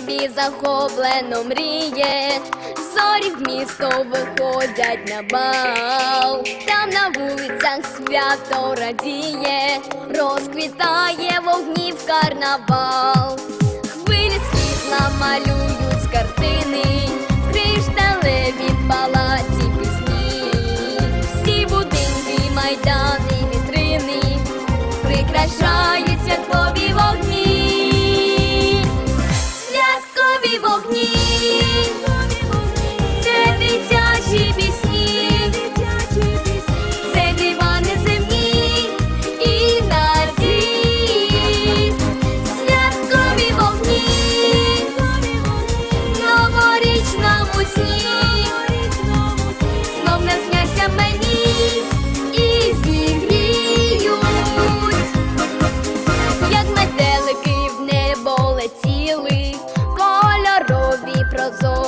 небі захоплено мріє, зорі в місто виходять на бал, там на вулицях свято радіє, розквітає вогнів карнавал, хвилі світла малюють з картини, в кришталеві палаці пісні, всі будинки, майдани, вітрини. Прикрашають святкові vừa